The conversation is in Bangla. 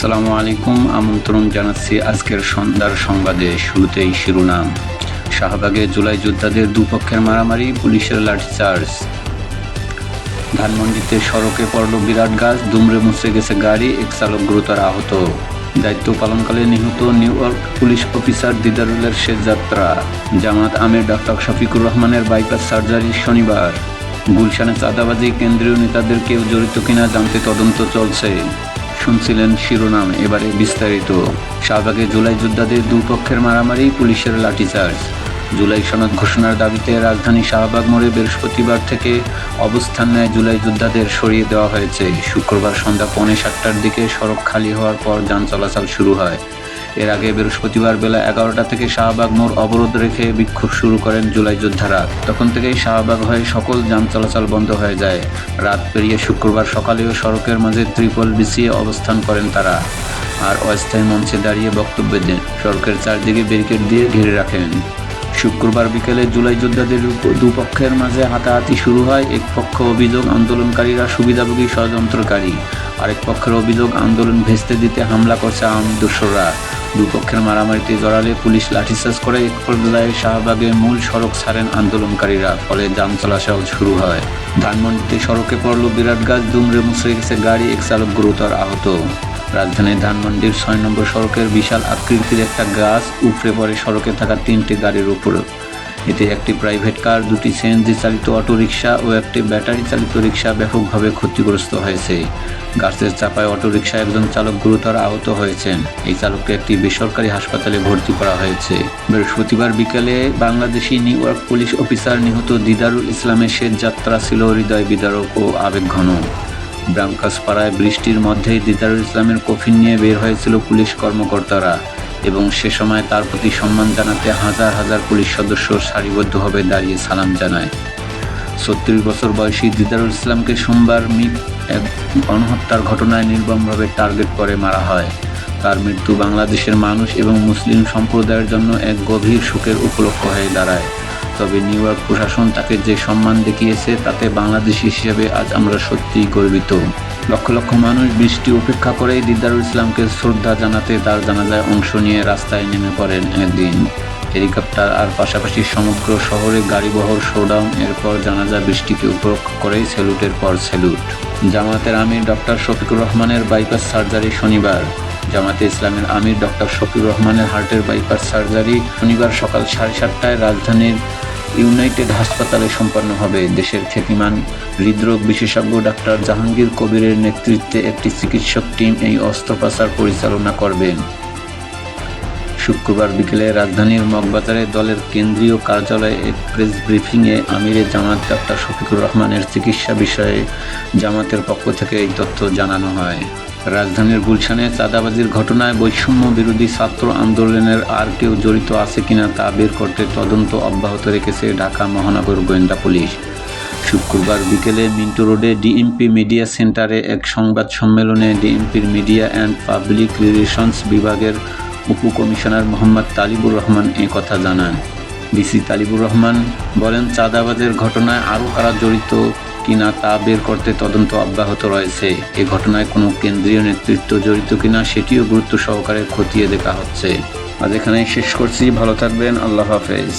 আসসালামু আলাইকুম। আমন্ত্রণ জানাচ্ছি আজকের সন্ধ্যার সংবাদে। শুরুতেই শিরোনাম। শাহবাগে জুলাই যোদ্ধাদের দুপক্ষের মারামারি, পুলিশের লাঠিচার্জ ধানমন্ডিতে সড়কে পড়ল বিরাট গাছ, দুমড়ে মুচড়ে গেছে গাড়ি, এক চালক গুরুতর আহত। দায়িত্ব পালনকালে নিহত নিউ ইয়র্ক পুলিশ অফিসার দিদারুলের শেষ যাত্রা। জামাত আমির ডাক্তার শফিকুর রহমানের বাইপাস সার্জারি শনিবার। গুলশানে চাঁদাবাজি, কেন্দ্রীয় নেতাদের কেউ জড়িত কিনা জানতে তদন্ত চলছে। শুনছিলেন শিরোনাম। এবারে বিস্তারিত। শাহবাগে জুলাই যোদ্ধাদের দুপক্ষের মারামারি, পুলিশের লাঠিচার্জ। জুলাই সনদ ঘোষণার দাবিতে রাজধানী শাহবাগ মোড়ে বৃহস্পতিবার থেকে অবস্থান নেয় জুলাই যোদ্ধাদের সরিয়ে দেওয়া হয়েছে। শুক্রবার সন্ধ্যা পৌনে সাতটার দিকে সড়ক খালি হওয়ার পর যান চলাচল শুরু হয়। এর আগে বৃহস্পতিবার বেলা এগারোটা থেকে শাহবাগ মোড় অবরোধ রেখে বিক্ষোভ শুরু করেন জুলাই যোদ্ধারা। তখন থেকেই শাহবাগ হয়ে সকল যান চলাচল বন্ধ হয়ে যায়। রাত পেরিয়ে শুক্রবার সকালেও সড়কের মাঝে ত্রিপল বিছিয়ে অবস্থান করেন তারা। আর অস্থায়ী মঞ্চে দাঁড়িয়ে বক্তব্য দেন। সড়কের চারদিকে ব্যারিকেড দিয়ে ঘিরে রাখেন। শুক্রবার বিকেলে জুলাই যোদ্ধাদের দুপক্ষের মাঝে হাতাহাতি শুরু হয়। এক পক্ষ অভিযোগ আন্দোলনকারীরা সুবিধাভোগী ষড়যন্ত্রকারী। আরেক পক্ষের অভিযোগ আন্দোলন ভেস্তে দিতে হামলা করছে আওয়ামী দোসররা। দুপক্ষের মারামারিতে জড়ালে পুলিশ লাঠিচার্জ করে। এক শাহবাগে মূল সড়ক ছাড়েন আন্দোলনকারীরা, ফলে যান চলাচল শুরু হয়। ধানমন্ডিতে সড়কে পড়ল বিরাট গাছ, দুমড়ে মুচড়ে গেছে গাড়ি, এক চালক গুরুতর আহত। রাজধানীর ধানমন্ডির ছয় নম্বর সড়কের বিশাল আকৃতির একটা গাছ উপড়ে পড়ে সড়কে থাকা তিনটি গাড়ির উপর। এতে একটি প্রাইভেট কার দুটি সিএনজি চালিত অটোরিকশা ও একটি ব্যাটারি চালিত রিকশা ব্যাপকভাবে ক্ষতিগ্রস্ত হয়েছে। গাছের চাপায় অটোরিকশা একজন চালক গুরুতর আহত হয়েছেন। এই চালককে একটি বেসরকারি হাসপাতালে ভর্তি করা হয়েছে। বৃহস্পতিবার বিকেলে Bangladeshi New York police officer নিহত দিদারুল ইসলামের শেষ যাত্রা ছিল হৃদয় বিদারক ও আবেগঘন। ব্রাঙ্কাস পাড়ায় বৃষ্টির মধ্যেই দিদারুল ইসলামের কফিন নিয়ে বের হয়েছিল পুলিশ কর্মকর্তারা। এবং সে সময় তার প্রতি সম্মান জানাতে হাজার হাজার পুলিশ সদস্য সারিবদ্ধভাবে দাঁড়িয়ে সালাম জানায়। ছত্রিশ বছর বয়সী দিদারুল ইসলামকে সোমবার মিট এক গণহত্যার ঘটনায় নির্মমভাবে টার্গেট করে মারা হয়। তার মৃত্যু বাংলাদেশের মানুষ এবং মুসলিম সম্প্রদায়ের জন্য এক গভীর শোকের উপলক্ষ হয়ে দাঁড়ায়। তবে নিউ ইয়র্ক প্রশাসন তাকে যে সম্মান দেখিয়েছে, তাতে বাংলাদেশি হিসেবে আজ আমরা সত্যিই গর্বিত। লক্ষ লক্ষ মানুষ বৃষ্টি উপেক্ষা করেই দিদারুল ইসলামকে শ্রদ্ধা জানাতে তার জানাজায় অংশ নিয়ে রাস্তায় নেমে পড়েন একদিন। হেলিকপ্টার আর পাশাপাশি সমগ্র শহরে গাড়িবহর শোডাউন, এরপর জানাজা বৃষ্টিকে উপলক্ষ করেই স্যালুটের পর স্যালুট। জামাতের আমির ডক্টর শফিকুর রহমানের বাইপাস সার্জারি শনিবার। জামাতে ইসলামের আমির ডক্টর শফিকুর রহমানের হার্টের বাইপাস সার্জারি শনিবার সকাল সাড়ে সাতটায় রাজধানীর ইউনাইটেড হাসপাতালে সম্পন্ন হবে দেশের খ্যাতিমান হৃদরোগ বিশেষজ্ঞ ডাক্তার জাহাঙ্গীর কবিরের নেতৃত্বে একটি চিকিৎসক টিম এই অস্ত্রোপচার পরিচালনা করবেন শুক্রবার বিকেলে রাজধানীর মগবাজারে দলের কেন্দ্রীয় কার্যালয়ে এক প্রেস ব্রিফিংয়ে আমিরে জামাত ডাক্তার শফিকুর রহমানের চিকিৎসা বিষয়ে জামাতের পক্ষ থেকে এই তথ্য জানানো হয়। রাজধানীর গুলশানে চাঁদাবাজির ঘটনায় বৈষম্য বিরোধী ছাত্র আন্দোলনের আর কেউ জড়িত আছে কিনা তা বের করতে তদন্ত অব্যাহত রেখেছে ঢাকা মহানগর গোয়েন্দা পুলিশ। শুক্রবার বিকেলে মিন্টু রোডে ডিএমপি মিডিয়া সেন্টারে এক সংবাদ সম্মেলনে ডিএমপির মিডিয়া অ্যান্ড পাবলিক রিলেশনস বিভাগের উপকমিশনার মোহাম্মদ তালিবুর রহমান এ কথা জানান। ডিসি তালিবুর রহমান বলেন, চাঁদাবাজের ঘটনায় আরও কারা জড়িত কিনা তা বের করতে তদন্ত অব্যাহত রয়েছে। এ ঘটনায় কোনো কেন্দ্রীয় নেতৃত্ব জড়িত কিনা সেটিও গুরুত্ব সহকারে খতিয়ে দেখা হচ্ছে। আজ এখানেই শেষ করছি। ভালো থাকবেন। আল্লাহ হাফেজ।